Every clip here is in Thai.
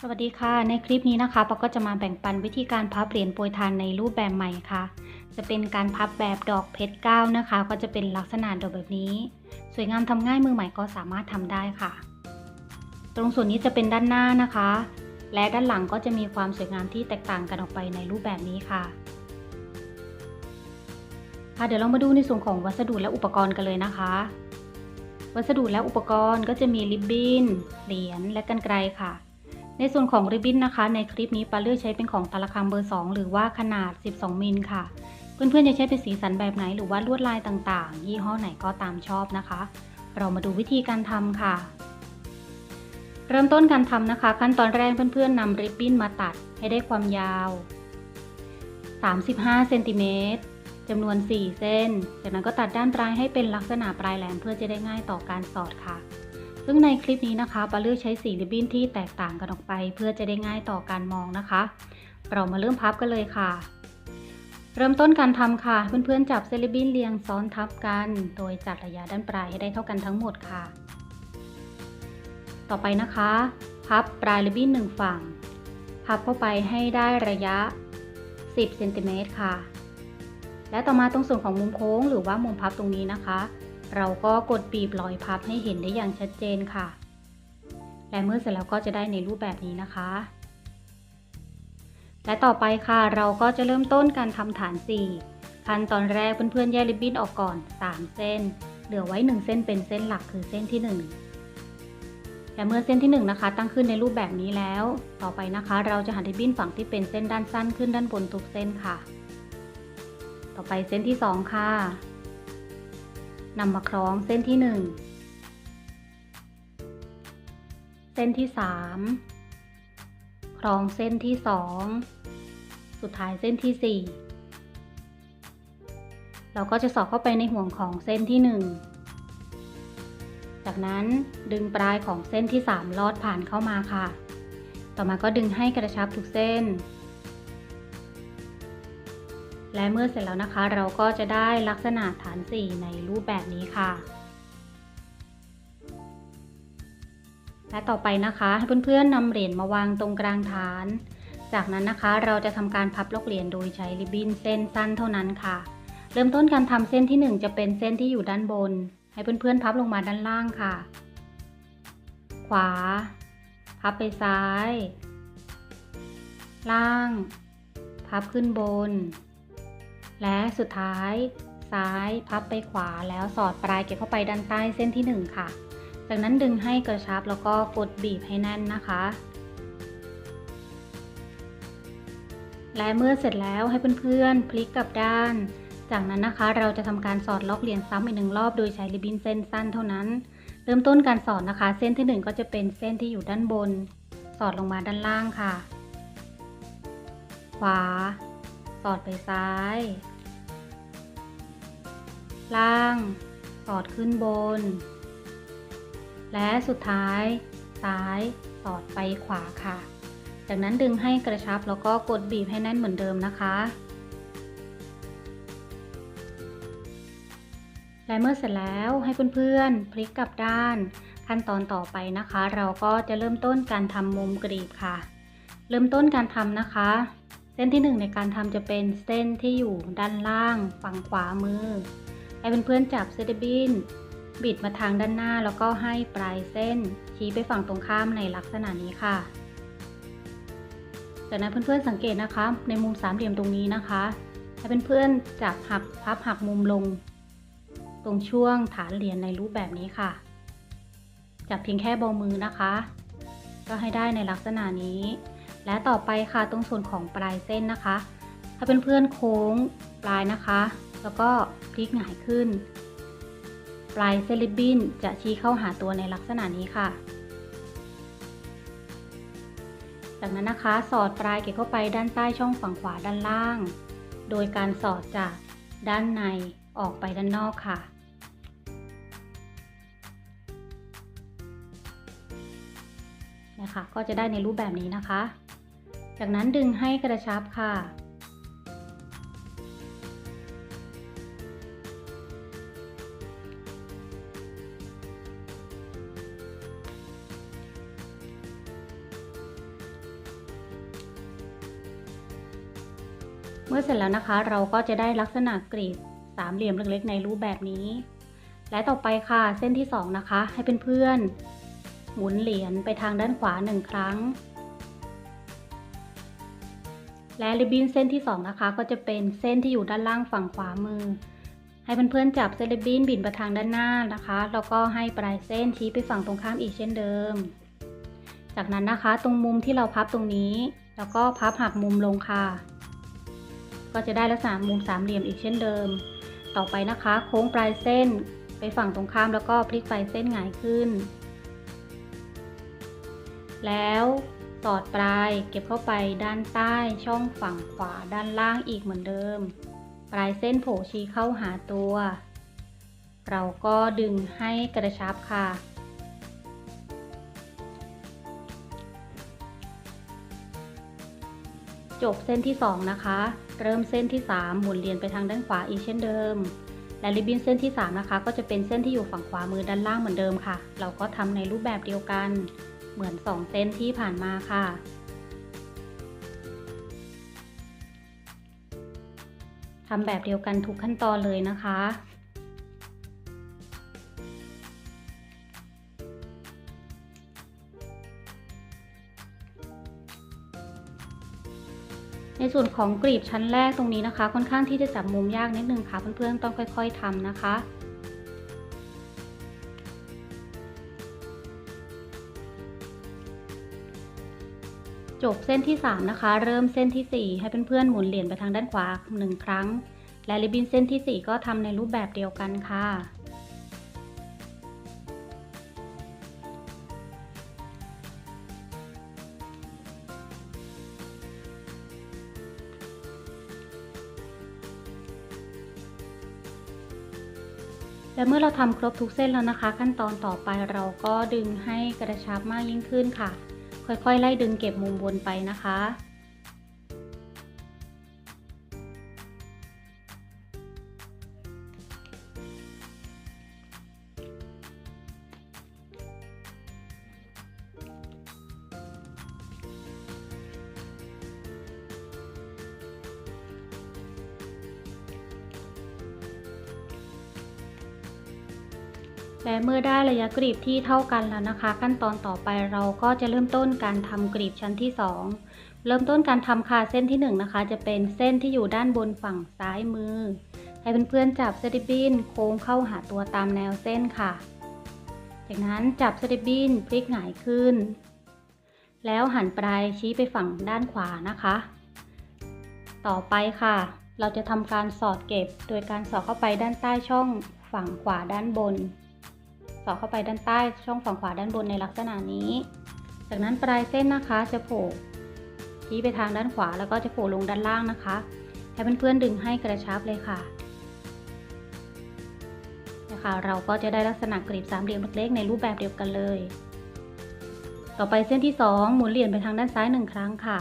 สวัสดีค่ะ ในคลิปนี้นะคะปอก็จะมาแบ่งปันวิธีการพับเหรียญโปรยทานในรูปแบบใหม่ค่ะ จะเป็นการพับแบบดอกเพชรเก้านะคะ ก็จะเป็นลักษณะดอกแบบนี้ สวยงามทำง่ายมือใหม่ก็สามารถทำได้ค่ะ ตรงส่วนนี้จะเป็นด้านหน้านะคะ และด้านหลังก็จะมีความสวยงามที่แตกต่างกันออกไปในรูปแบบนี้ค่ะค่ะเดี๋ยวเรามาดูในส่วนของวัสดุและอุปกรณ์กันเลยนะคะ วัสดุและอุปกรณ์ก็จะมีริบบิ้นเหรียญและกรรไกรค่ะ ในส่วนของริบบิ้นนะคะ ในคลิปนี้ปาเลือกใช้เป็นของตะละคำเบอร์ 2 หรือว่าขนาด 12 มิลค่ะ เพื่อนๆจะใช้เป็นสีสันแบบไหนหรือว่าลวดลายต่างๆ ยี่ห้อไหนก็ตามชอบนะคะ เรามาดูวิธีการทำค่ะ เริ่มต้นการทำนะคะ ขั้นตอนแรกเพื่อนๆนำริบบิ้นมาตัดให้ได้ความยาว 35 เซนติเมตรจำนวน 4 เส้น จากนั้นก็ตัดด้านปลายให้เป็นลักษณะปลายแหลมเพื่อจะได้ง่ายต่อการสอดค่ะ ซึ่งในคลิปนี้นะคะปาเลือใช้สีริบบิ้นที่แตกต่างกันออกไป เพื่อจะได้ง่ายต่อการมองนะคะ เรามาเริ่มพับกันเลยค่ะ เริ่มต้นการทำค่ะ เพื่อนๆจับเซริบบิ้นเรียงซ้อนทับกัน โดยจัดระยะด้านปลายให้ได้เท่ากันทั้งหมดค่ะ ต่อไปนะคะ พับปลายริบบิ้นหนึ่งฝั่ง พับเข้าไปให้ได้ระยะ 10เซนติเมตรค่ะ และต่อมาตรงส่วนของมุมโค้งหรือว่ามุมพับตรงนี้นะคะ เราก็กดบีบรอยพับให้เห็นได้อย่างชัดเจนค่ะ และเมื่อเสร็จแล้วก็จะได้ในรูปแบบนี้นะคะ และต่อไปค่ะเราก็จะเริ่มต้นการทำฐาน 4 ขั้นตอนแรกเพื่อนๆแยกริบบิ้นออกก่อน 3 เส้น เหลือไว้ 1 เส้นเป็นเส้นหลักคือเส้นที่ 1และเมื่อเส้นที่1นะคะตั้งขึ้นในรูปแบบนี้แล้ว ต่อไปนะคะ เราจะหันริบบิ้นฝั่งที่เป็นเส้นด้านสั้นขึ้นด้านบนทุกเส้นค่ะ ต่อไปเส้นที่ 2 ค่ะ นำมาคล้องเส้นที่ 1 เส้นที่ 3 คล้องเส้นที่ 2 สุดท้ายเส้นที่ 4 เราก็จะสอดเข้าไปในห่วงของเส้นที่ 1 จากนั้นดึงปลายของเส้นที่ 3 ลอดผ่านเข้ามาค่ะ ต่อมาก็ดึงให้กระชับทุกเส้น และเมื่อเสร็จแล้วนะคะ เราก็จะได้ลักษณะฐาน 4 ในรูปแบบนี้ค่ะ และต่อไปนะคะให้เพื่อนๆนำเหรียญมาวางตรงกลางฐาน จากนั้นนะคะเราจะทำการพับล็อกเหรียญโดยใช้ริบบิ้นเส้นสั้นเท่านั้นค่ะ เริ่มต้นการทำเส้นที่ 1 จะเป็นเส้นที่อยู่ด้านบน ให้เพื่อนๆพับลงมาด้านล่างค่ะ ขวา พับไปซ้าย ล่าง พับขึ้นบน และสุดท้ายซ้ายพับไปขวาแล้วสอดปลายเก็บเข้าไปด้านใต้เส้นที่ 1 ค่ะ จากนั้นดึงให้กระชับแล้วก็กดบีบให้แน่นนะคะ และเมื่อเสร็จแล้วให้เพื่อนๆ พลิกกลับด้าน จากนั้นนะคะเราจะทำการสอดล็อกเหรียญซ้ำอีกหนึ่งรอบโดยใช้ริบบิ้นเส้นสั้นเท่านั้น เริ่มต้นการสอดนะคะ เส้นที่ 1 ก็จะเป็นเส้นที่อยู่ด้านบน สอดลงมาด้านล่างค่ะ ขวา สอดไปซ้าย ล่าง สอดขึ้นบน และสุดท้าย ซ้าย สอดไปขวาค่ะ จากนั้นดึงให้กระชับแล้วก็กดบีบให้แน่นเหมือนเดิมนะคะ และเมื่อเสร็จแล้วให้เพื่อนๆพลิกกลับด้าน ขั้นตอนต่อไปนะคะ เราก็จะเริ่มต้นการทำมุมกรีบค่ะ เริ่มต้นการทำนะคะเส้นที่ 1 ในการทำจะเป็นเส้นที่อยู่ด้านล่างฝั่งขวามือ ให้เพื่อนๆจับเซตบิน บิดมาทางด้านหน้าแล้วก็ให้ปลายเส้น ชี้ไปฝั่งตรงข้ามในลักษณะนี้ค่ะ จากนั้นเพื่อนๆสังเกตนะคะ ในมุมสามเหลี่ยมตรงนี้นะคะให้เพื่อนๆจับหักพับหักมุมลง ตรงช่วงฐานเหรียญในรูปแบบนี้ค่ะ จับเพียงแค่เบามือนะคะ ก็ให้ได้ในลักษณะนี้ และต่อไปค่ะตรงส่วนของปลายเส้นนะคะ ถ้าเป็นเพื่อนโค้งปลายนะคะ แล้วก็พลิกหงายขึ้น ปลายเซลิบบินจะชี้เข้าหาตัวในลักษณะนี้ค่ะ จากนั้นนะคะสอดปลายเก็บเข้าไปด้านใต้ช่องฝั่งขวาด้านล่าง โดยการสอดจากด้านในออกไปด้านนอกค่ะนะคะก็จะได้ในรูปแบบนี้นะคะ จากนั้นดึงให้กระชับค่ะ มื่อเสร็จแล้วนะคะ เราก็จะได้ลักษณะกรีบสามเหลี่ยมเล็กๆ ในรูปแบบนี้ และต่อไปค่ะเส้นที่สองนะคะ ให้เพื่อนๆหมุนเหรียญไปทางด้านขวาหนึ่งครั้ง และริบบิ้นเส้นที่สองนะคะ ก็จะเป็นเส้นที่อยู่ด้านล่างฝั่งขวามือ ให้เพื่อนๆจับเส้นริบบิ้นบินไปทางด้านหน้านะคะ แล้วก็ให้ปลายเส้นชี้ไปฝั่งตรงข้ามอีกเช่นเดิม จากนั้นนะคะ ตรงมุมที่เราพับตรงนี้ แล้วก็พับหักมุมลงค่ะ ก็จะได้ลักษณะมุมสามเหลี่ยมอีกเช่นเดิม ต่อไปนะคะ โค้งปลายเส้นไปฝั่งตรงข้ามแล้วก็พลิกปลายเส้นหงายขึ้น แล้วสอดปลายเก็บเข้าไปด้านใต้ช่องฝั่งขวาด้านล่างอีกเหมือนเดิม ปลายเส้นโผล่ชี้เข้าหาตัว เราก็ดึงให้กระชับค่ะจบเส้นที่ 2 นะคะ เริ่มเส้นที่ 3 หมุนเรียนไปทางด้านขวาอีกเช่นเดิม และริบบิ้นเส้นที่ 3 นะคะ ก็จะเป็นเส้นที่อยู่ฝั่งขวามือด้านล่างเหมือนเดิมค่ะ เราก็ทำในรูปแบบเดียวกัน เหมือน 2 เส้นที่ผ่านมาค่ะทำแบบเดียวกันทุกขั้นตอนเลยนะคะ ในส่วนของกรีบชั้นแรกตรงนี้นะคะ ค่อนข้างที่จะจับมุมยากนิดนึงค่ะ เพื่อนๆต้องค่อย ๆทำนะคะจบเส้นที่ 3 นะคะ เริ่มเส้นที่ 4 ให้เพื่อนๆหมุนเหรียญไปทางด้านขวา 1 ครั้ง และริบบิ้นเส้นที่ 4 ก็ทำในรูปแบบเดียวกันค่ะ ทำทำครบทุกเส้นแล้วนะคะ ขั้นตอนต่อไปเราก็ดึงให้กระชับมากยิ่งขึ้นค่ะ ค่อยๆ ไล่ดึงเก็บมุมบนไปนะคะ เมื่อได้ระยะกรีบที่เท่ากันแล้วนะคะ ขั้นตอนต่อไปเราก็จะเริ่มต้นการทำกรีบชั้นที่ 2 เริ่มต้นการทำค่ะเส้นที่ 1 นะคะ จะเป็นเส้นที่อยู่ด้านบนฝั่งซ้ายมือ ให้เพื่อนๆจับสติบินโค้งเข้าหาตัวตามแนวเส้นค่ะ จากนั้นจับสติบินพลิกหงายขึ้น แล้วหันปลายชี้ไปฝั่งด้านขวานะคะ ต่อไปค่ะเราจะทำการสอดเก็บ โดยการสอดเข้าไปด้านใต้ช่องฝั่งขวาด้านบน สอดเข้าไปด้านใต้ช่องฝั่งขวาด้านบนในลักษณะนี้ จากนั้นปลายเส้นนะคะจะโผล่ชี้ไปทางด้านขวาแล้วก็จะโผล่ลงด้านล่างนะคะ ให้เพื่อนๆดึงให้กระชับเลยค่ะนะคะเราก็จะได้ลักษณะกรีบสามเหลี่ยมเล็กๆในรูปแบบเดียวกันเลย ต่อไปเส้นที่ 2 หมุนเหรียญไปทางด้านซ้ายหนึ่งครั้งค่ะ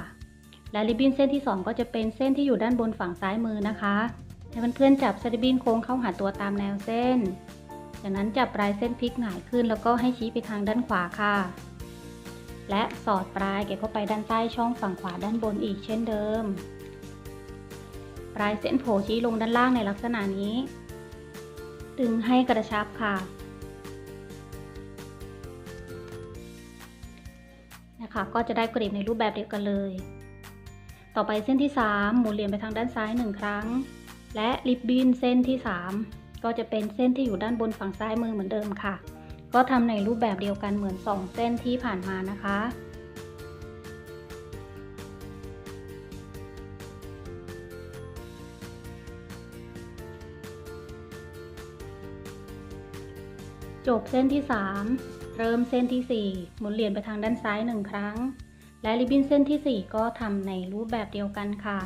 และริบบิ้นเส้นที่ 2 ก็จะเป็นเส้นที่อยู่ด้านบนฝั่งซ้ายมือนะคะ ให้เพื่อนๆจับสริบบิ้นโค้งเข้าหาตัวตามแนวเส้น จากนั้นจับปลายเส้นพลิกหงายขึ้น แล้วก็ให้ชี้ไปทางด้านขวาค่ะ และสอดปลายเก็บเข้าไปด้านใต้ช่องฝั่งขวาด้านบนอีกเช่นเดิม ปลายเส้นโผล่ชี้ลงด้านล่างในลักษณะนี้ ดึงให้กระชับค่ะนะคะก็จะได้กรีบในรูปแบบเดียวกันเลย ต่อไปเส้นที่ 3 หมุนเหรียญไปทางด้านซ้าย 1 ครั้ง และริบบิ้นเส้นที่ 3 ก็จะเป็นเส้นที่อยู่ด้านบนฝั่งซ้ายมือเหมือนเดิมค่ะ ก็ทำในรูปแบบเดียวกันเหมือน 2 เส้นที่ผ่านมานะคะจบเส้นที่ 3 เริ่มเส้นที่ 4 หมุนเหรียญไปทางด้านซ้าย 1 ครั้ง และริบบิ้นเส้นที่ 4 ก็ทำในรูปแบบเดียวกันค่ะ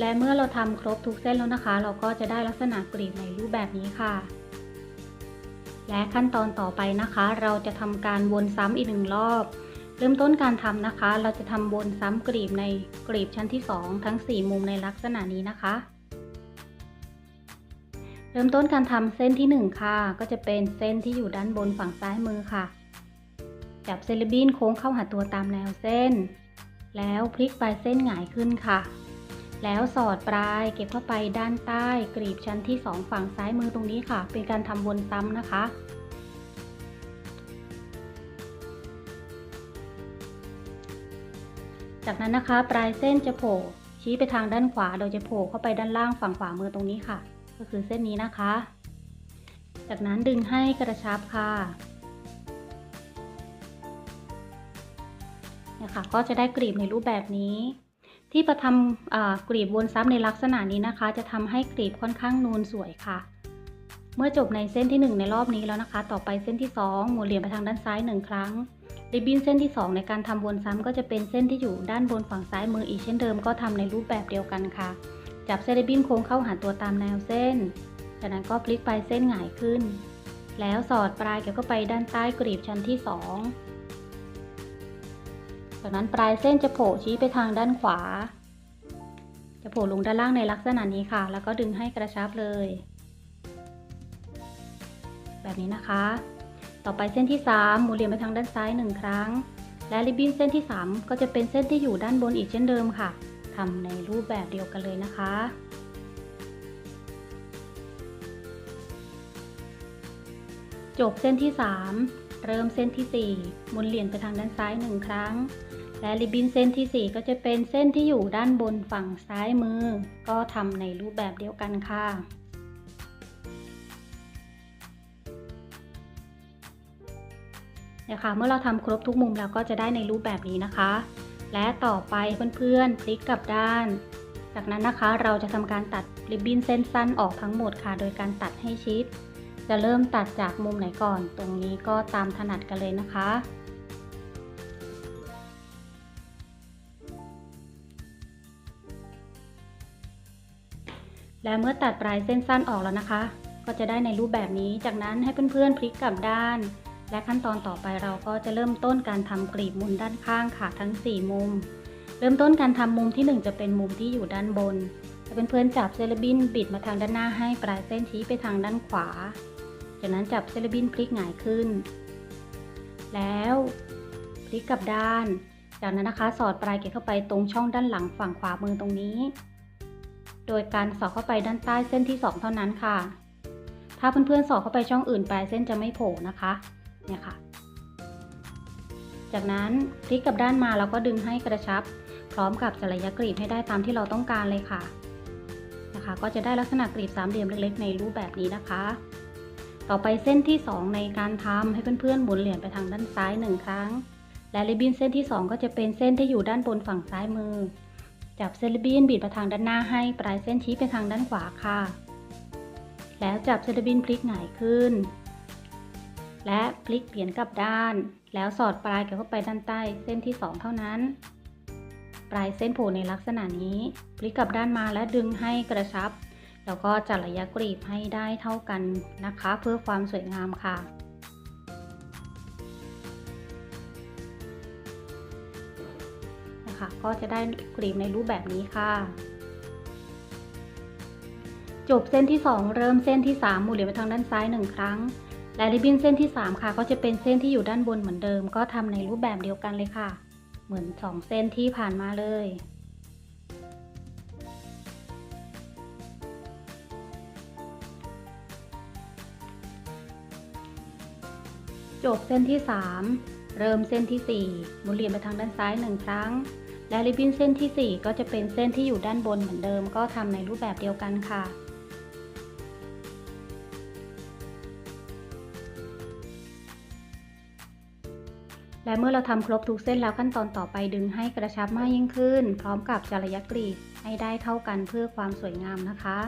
และเมื่อเราทำครบทุกเส้นแล้วนะคะ เราก็จะได้ลักษณะกรีบในรูปแบบนี้ค่ะ และขั้นตอนต่อไปนะคะ เราจะทำการวนซ้ำอีกหนึ่งรอบ เริ่มต้นการทำนะคะ เราจะทำวนซ้ำกรีบในกรีบชั้นที่ 2 ทั้ง 4 มุมในลักษณะนี้นะคะ เริ่มต้นการทำเส้นที่ 1 ค่ะ ก็จะเป็นเส้นที่อยู่ด้านบนฝั่งซ้ายมือค่ะ จับเส้นริบบิ้นโค้งเข้าหาตัวตามแนวเส้น แล้วพลิกปลายเส้นหงายขึ้นค่ะ แล้วสอดปลายเก็บเข้าไปด้านใต้กรีบชั้นที่ 2 ฝั่งซ้ายมือตรงนี้ค่ะ เป็นการทำวนซ้ำนะคะ จากนั้นนะคะ ปลายเส้นจะโผล่ชี้ไปทางด้านขวาโดยจะโผล่เข้าไปด้านล่างฝั่งขวามือตรงนี้ค่ะ ก็คือเส้นนี้นะคะ จากนั้นดึงให้กระชับค่ะเนี่ยค่ะก็จะได้กรีบในรูปแบบนี้ ที่ประทำกรีบวนซ้ำในลักษณะนี้นะคะ จะทำให้กรีบค่อนข้างนูนสวยค่ะ เมื่อจบในเส้นที่ 1 ในรอบนี้แล้วนะคะ ต่อไปเส้นที่ 2 หมุนเหรียญไปทางด้านซ้าย 1 ครั้งริบบิ้นเส้นที่ 2 ในการทำวนซ้ำก็จะเป็นเส้นที่อยู่ด้านบนฝั่งซ้ายมืออีกเช่นเดิมก็ทำในรูปแบบเดียวกันค่ะ จับเส้นริบบิ้นโค้งเข้าหาตัวตามแนวเส้น จากนั้นก็พลิกไปเส้นหงายขึ้น แล้วสอดปลายเก็บเข้าไปด้านใต้กรีบชั้นที่ 2 จากนั้นปลายเส้นจะโผล่ชี้ไปทางด้านขวา จะโผล่ลงด้านล่างในลักษณะนี้ค่ะ แล้วก็ดึงให้กระชับเลย แบบนี้นะคะ ต่อไปเส้นที่ 3 หมุนเหรียญไปทางด้านซ้าย 1 ครั้ง และริบบิ้นเส้นที่ 3 ก็จะเป็นเส้นที่อยู่ด้านบนอีกเช่นเดิมค่ะทำในรูปแบบเดียวกันเลยนะคะจบเส้นที่ 3 เริ่มเส้นที่ 4 หมุนเหรียญไปทางด้านซ้าย 1 ครั้ง และริบบิ้นเส้นที่ 4 ก็จะเป็นเส้นที่อยู่ด้านบนฝั่งซ้ายมือ ก็ทำในรูปแบบเดียวกันค่ะ เนี่ยค่ะเมื่อเราทำครบทุกมุมแล้วก็จะได้ในรูปแบบนี้นะคะ และต่อไปเพื่อนๆพลิกกลับด้าน จากนั้นนะคะเราจะทำการตัดริบบิ้นเส้นสั้นออกทั้งหมดค่ะ โดยการตัดให้ชิด จะเริ่มตัดจากมุมไหนก่อน ตรงนี้ก็ตามถนัดกันเลยนะคะ และเมื่อตัดปลายเส้นสั้นออกแล้วนะคะ ก็จะได้ในรูปแบบนี้ จากนั้นให้เพื่อนๆพลิกกลับด้าน และขั้นตอนต่อไปเราก็จะเริ่มต้นการทำกรีบมุมด้านข้างค่ะทั้ง 4 มุม เริ่มต้นการทำมุมที่ 1 จะเป็นมุมที่อยู่ด้านบนให้เพื่อนๆจับเซลบินบิดมาทางด้านหน้าให้ปลายเส้นชี้ไปทางด้านขวา จากนั้นจับเซลบินพลิกหงายขึ้น แล้วพลิกกลับด้าน จากนั้นนะคะสอดปลายเก็บเข้าไปตรงช่องด้านหลังฝั่งขวามือตรงนี้ โดยการสอดเข้าไปด้านใต้เส้นที่ 2 เท่านั้นค่ะ ถ้าเพื่อนๆสอดเข้าไปช่องอื่นปลายเส้นจะไม่โผล่นะคะ เนี่ยค่ะ จากนั้นพลิกกลับด้านมาแล้วก็ดึงให้กระชับ พร้อมกับจะระยะกรีบให้ได้ตามที่เราต้องการเลยค่ะนะคะ ก็จะได้ลักษณะกรีบสามเหลี่ยมเล็กๆ ในรูปแบบนี้นะคะ ต่อไปเส้นที่ 2 ในการทำให้เพื่อนๆหมุนเหรียญไปทางด้านซ้าย 1 ครั้ง และริบบิ้นเส้นที่ 2 ก็จะเป็นเส้นที่อยู่ด้านบนฝั่งซ้ายมือ จับเส้นริบบิ้นบีดไปทางด้านหน้าให้ปลายเส้นชี้ไปทางด้านขวาค่ะ แล้วจับเส้นริบบิ้นพลิกหงายขึ้น และพลิกเปลี่ยนกลับด้าน แล้วสอดปลายเข้าไปด้านใต้เส้นที่ 2 เท่านั้น ปลายเส้นโผล่ในลักษณะนี้ พลิกกลับด้านมาและดึงให้กระชับ แล้วก็จัดระยะกรีบให้ได้เท่ากันนะคะ เพื่อความสวยงามค่ะ ก็จะได้กรีบในรูปแบบนี้ค่ะ จบเส้นที่ 2 เริ่มเส้นที่ 3 หมุนเหรียญไปทางด้านซ้าย 1 ครั้ง และริบบิ้นเส้นที่ 3 ค่ะ ก็จะเป็นเส้นที่อยู่ด้านบนเหมือนเดิม ก็ทำในรูปแบบเดียวกันเลยค่ะ เหมือน 2 เส้นที่ผ่านมาเลยจบเส้นที่ 3 เริ่มเส้นที่ 4 หมุนเหรียญไปทางด้านซ้าย 1 ครั้ง และริบบิ้นเส้นที่ 4 ก็จะเป็นเส้นที่อยู่ด้านบนเหมือนเดิม ก็ทำในรูปแบบเดียวกันค่ะและเมื่อเราทำครบทุกเส้นแล้วขั้นตอนต่อไปดึงให้กระชับมากยิ่งขึ้น พร้อมกับจระยะกรีดให้ได้เท่ากันเพื่อความสวยงามนะคะ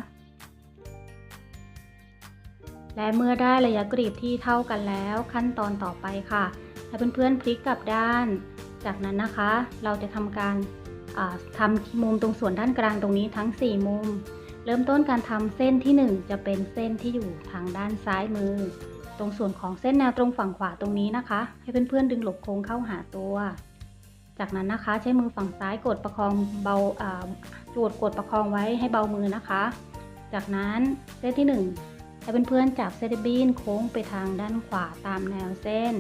และเมื่อได้ระยะกรีบที่เท่ากันแล้ว ขั้นตอนต่อไปค่ะ ให้เพื่อนๆพลิกกลับด้าน จากนั้นนะคะเราจะทำการทำมุมตรงส่วนด้านกลางตรงนี้ทั้ง 4 มุม เริ่มต้นการทำเส้นที่ 1 จะเป็นเส้นที่อยู่ทางด้านซ้ายมือ ตรงส่วนของเส้นแนวตรงฝั่งขวาตรงนี้นะคะ ให้เพื่อนๆดึงหลบโค้งเข้าหาตัว จากนั้นนะคะใช้มือฝั่งซ้ายกดประคองเบาจูดกดประคองไว้ให้เบามือนะคะ จากนั้นเส้นที่ 1 ให้เพื่อนๆจับเซตบินโค้งไปทางด้านขวาตามแนวเส้น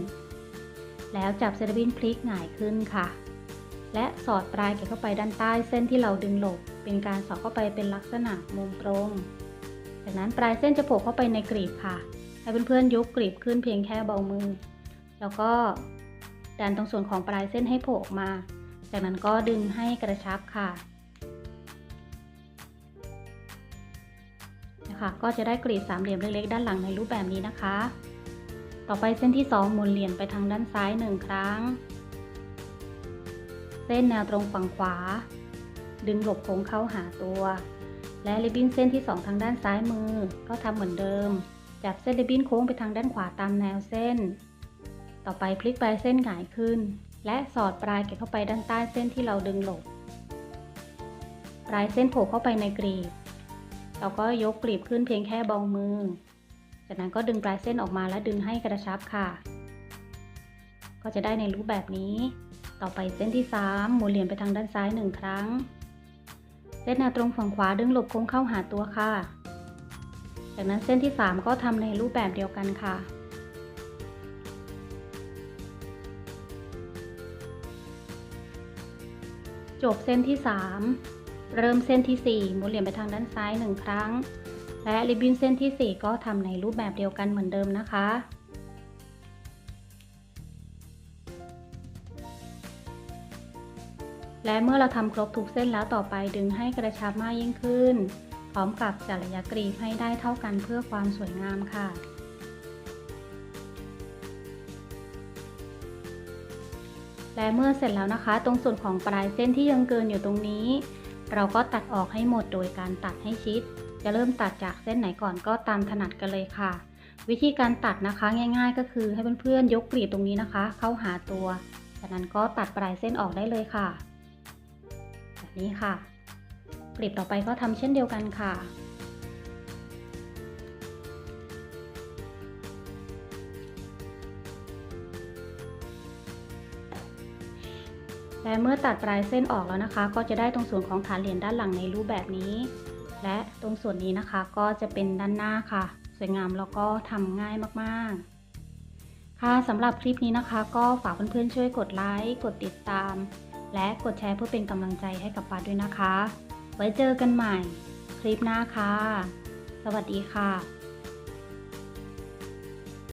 แล้วจับเซราบินพลิกหงายขึ้นค่ะ และสอดปลายเก็บเข้าไปด้านใต้เส้นที่เราดึงหลบ เป็นการสอดเข้าไปเป็นลักษณะมุมตรง จากนั้นปลายเส้นจะโผล่เข้าไปในกรีบค่ะ ให้เพื่อนๆยกกรีบขึ้นเพียงแค่เบามือ แล้วก็ดันตรงส่วนของปลายเส้นให้โผล่ออกมา จากนั้นก็ดึงให้กระชับค่ะนะคะก็จะได้กรีบสามเหลี่ยมเล็กๆด้านหลังในรูปแบบนี้นะคะ ต่อไปเส้นที่ 2 หมุนเหรียญไปทางด้านซ้าย 1 ครั้ง เส้นแนวตรงฝั่งขวา ดึงหลบโค้งเข้าหาตัว และริบบิ้นเส้นที่ 2 ทางด้านซ้ายมือ ก็ทำเหมือนเดิม จับเส้นริบบิ้นโค้งไปทางด้านขวาตามแนวเส้น ต่อไปพลิกปลายเส้นหงายขึ้น และสอดปลายเก็บเข้าไปด้านใต้เส้นที่เราดึงหลบ ปลายเส้นโผล่เข้าไปในกรีบเราก็ยกกลีบขึ้นเพียงแค่เบามือ จากนั้นก็ดึงปลายเส้นออกมาและดึงให้กระชับค่ะ ก็จะได้ในรูปแบบนี้ ต่อไปเส้นที่ 3 หมุนเหรียญไปทางด้านซ้าย 1 ครั้ง เส้นแนวตรงฝั่งขวาดึงหลบโค้งเข้าหาตัวค่ะ จากนั้นเส้นที่ 3 ก็ทำในรูปแบบเดียวกันค่ะจบเส้นที่ 3 เริ่มเส้นที่ 4 หมุนเหรียญไปทางด้านซ้าย 1 ครั้ง และริบบิ้นเส้นที่ 4 ก็ทำในรูปแบบเดียวกันเหมือนเดิมนะคะ และเมื่อเราทำครบทุกเส้นแล้วต่อไปดึงให้กระชับมากยิ่งขึ้น พร้อมกับจัดระยะกรีบให้ได้เท่ากันเพื่อความสวยงามค่ะและเมื่อเสร็จแล้วนะคะ ตรงส่วนของปลายเส้นที่ยังเกินอยู่ตรงนี้ เราก็ตัดออกให้หมดโดยการตัดให้ชิด จะเริ่มตัดจากเส้นไหนก่อนก็ตามถนัดกันเลยค่ะ วิธีการตัดนะคะง่าย ๆ ก็คือให้เพื่อนๆยกกรีดตรงนี้นะคะ เข้าหาตัว จากนั้นก็ตัดปลายเส้นออกได้เลยค่ะแบบนี้ค่ะ กรีบต่อไปก็ทำเช่นเดียวกันค่ะและเมื่อตัดปลายเส้นออกแล้วนะคะ ก็จะได้ตรงส่วนของฐานเหรียญด้านหลังในรูปแบบนี้ และ ตรงส่วนนี้นะคะก็จะเป็นด้านหน้าค่ะ สวยงามแล้วก็ทำง่ายมากๆ ค่ะสำหรับคลิปนี้นะคะ ก็ฝากเพื่อนๆช่วยกดไลค์กดติดตาม และกดแชร์เพื่อเป็นกำลังใจให้กับปาด้วยนะคะ ไว้เจอกันใหม่ คลิปหน้าค่ะ สวัสดีค่ะ